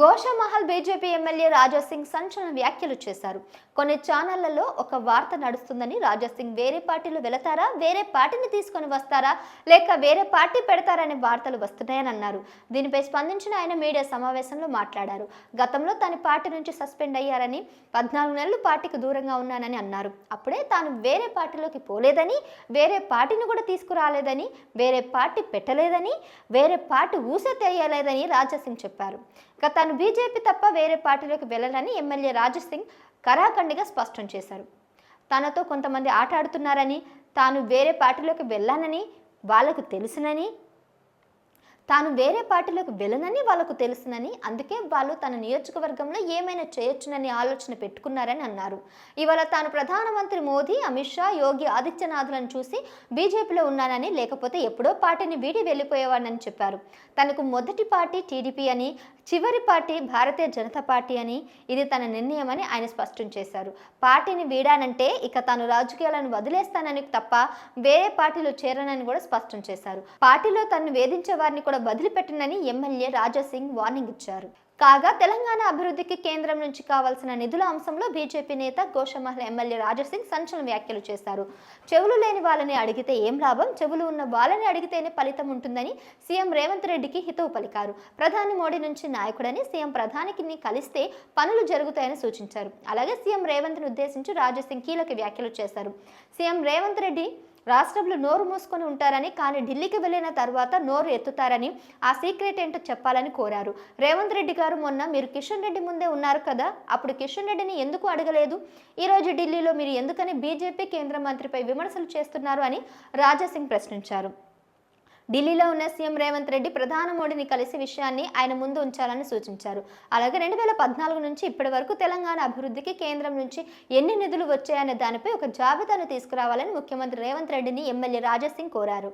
Goshamahal BJP MLA Raja Singh సంచలన వ్యాఖ్యలు చేశారు. కొన్ని ఛానళ్ళలో ఒక వార్త నడుస్తుందని రాజాసింగ్ వేరే పార్టీలో వెళతారా? వేరే పార్టీని తీసుకొని వస్తారా? లేక వేరే పార్టీ పెడతారనే వార్తలు వస్తున్నాయని అన్నారు. దీనిపై స్పందించిన ఆయన మీడియా సమావేశంలో మాట్లాడారు. గతంలో తన పార్టీ నుంచి సస్పెండ్ అయ్యారని పద్నాలుగు నెలలు పార్టీకి దూరంగా ఉన్నానని అన్నారు. అప్పుడే తాను వేరే పార్టీలోకి పోలేదని వేరే పార్టీని కూడా తీసుకురాలేదని వేరే పార్టీ పెట్టలేదని వేరే పార్టీ ఊసే తెలియలేదని రాజాసింగ్ చెప్పారు. గత తాను బీజేపీ తప్ప వేరే పార్టీలోకి వెళ్ళాలని ఎమ్మెల్యే రాజసింగ్ కరాఖండిగా స్పష్టం చేశారు. తనతో కొంతమంది ఆట ఆడుతున్నారని తాను వేరే పార్టీలోకి వెళ్ళానని వాళ్ళకు తెలుసునని తాను వేరే పార్టీలకు వెళ్ళనని వాళ్ళకు తెలుసునని అందుకే వాళ్ళు తన నియోజకవర్గంలో ఏమైనా చేయొచ్చునని ఆలోచన పెట్టుకున్నారని అన్నారు. ఇవాళ తాను ప్రధానమంత్రి మోదీ అమిత్ షా యోగి ఆదిత్యనాథులను చూసి బీజేపీలో ఉన్నానని లేకపోతే ఎప్పుడో పార్టీని వీడి వెళ్ళిపోయేవాడినని చెప్పారు. తనకు మొదటి పార్టీ టీడీపీ అని చివరి పార్టీ భారతీయ జనతా పార్టీ అని ఇది తన నిర్ణయమని ఆయన స్పష్టం చేశారు. పార్టీని వీడానంటే ఇక తాను రాజకీయాలను వదిలేస్తానని తప్ప వేరే పార్టీలో చేరనని కూడా స్పష్టం చేశారు. పార్టీలో తనను వేధించే వారిని కూడా వదిలిపెట్టనని ఎమ్మెల్యే రాజాసింగ్ వార్నింగ్ ఇచ్చారు. కాగా తెలంగాణ అభివృద్ధికి కేంద్రం నుంచి కావాల్సిన నిధుల అంశంలో బీజేపీ నేత గోషమహల్ ఎమ్మెల్యే రాజాసింగ్ సంచలన వ్యాఖ్యలు చేశారు. చెవులు లేని వాళ్ళని అడిగితే ఏం లాభం? చెవులు ఉన్న వాళ్ళని అడిగితేనే ఫలితం ఉంటుందని సీఎం రేవంత్ రెడ్డికి హితవు పలికారు. ప్రధాని మోడీ నుంచి నాయకుడని సీఎం ప్రధానికి కలిస్తే పనులు జరుగుతాయని సూచించారు. అలాగే సీఎం రేవంత్ను ఉద్దేశించి రాజాసింగ్ కీలక వ్యాఖ్యలు చేశారు. సీఎం రేవంత్ రెడ్డి రాష్ట్రంలో నోరు మూసుకొని ఉంటారని కానీ ఢిల్లీకి వెళ్ళిన తర్వాత నోరు ఎత్తుతారని ఆ సీక్రెట్ ఏంటో చెప్పాలని కోరారు. రేవంత్ రెడ్డి గారు మొన్న మీరు కిషన్ రెడ్డి ముందే ఉన్నారు కదా అప్పుడు కిషన్ రెడ్డిని ఎందుకు అడగలేదు? ఈరోజు ఢిల్లీలో మీరు ఎందుకని బీజేపీ కేంద్ర మంత్రిపై విమర్శలు చేస్తున్నారు అని రాజాసింగ్ ప్రశ్నించారు. ఢిల్లీలో ఉన్న సీఎం రేవంత్ రెడ్డి ప్రధాన మోడీని కలిసి విషయాన్ని ఆయన ముందు ఉంచాలని సూచించారు. అలాగే రెండు వేల పద్నాలుగు నుంచి ఇప్పటి వరకు తెలంగాణ అభివృద్ధికి కేంద్రం నుంచి ఎన్ని నిధులు వచ్చాయనే దానిపై ఒక జాబితాను తీసుకురావాలని ముఖ్యమంత్రి రేవంత్ రెడ్డిని ఎమ్మెల్యే రాజాసింగ్ కోరారు.